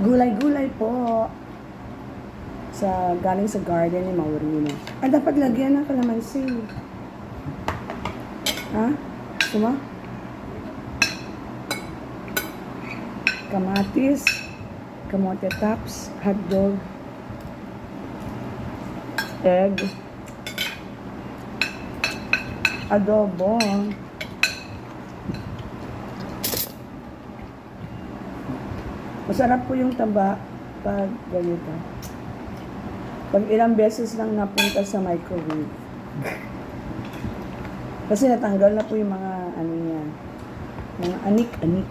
Gulay-gulay po. Sa, galing sa garden ni Maurino. Ah, dapat lagyan ng kalamansi. Ha? Mo? Kamatis, kamote tops, hotdog, egg, adobo, Masarap po yung taba pag ganito. Pag ilang beses lang napunta sa microwave. Kasi natanggal na po yung mga ano niya. Mga anik-anik.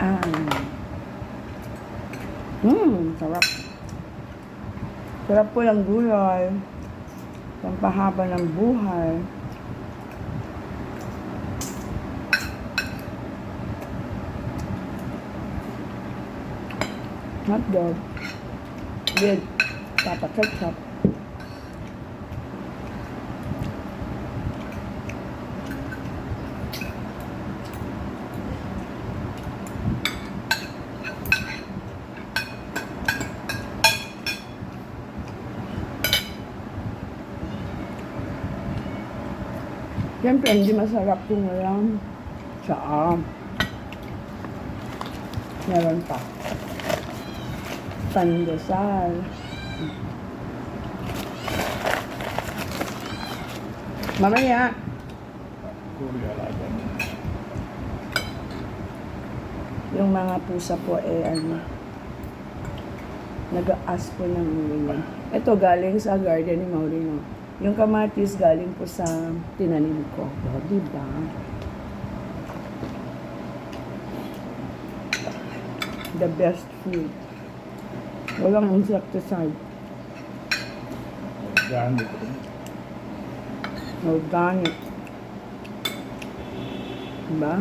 Ah. Hmm, sarap. Sarap po yung gulay. Pampahaba ng buhay. Hot dog with papa ketchup. Siyempre, hindi masarap kung walang tsaa. Meron pa pandesal. Mamaya, yung mga pusa po eh ano, nag-aas po ng ulo. Ito galing sa garden ni Maurino. Yung kamatis galing po sa tinanim ko. O, diba? The best food. Walang insecticide. Organic. Organic. Diba?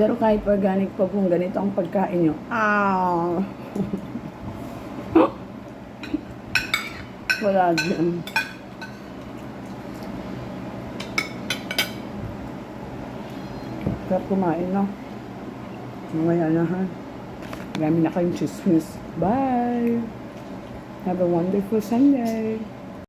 Pero kahit organic po kung ganito ang pagkain nyo, ah! Wala dyan. Sarap kumain, no? Mamaya na, ha? Marami na kayong chismis. Bye! Have a wonderful Sunday!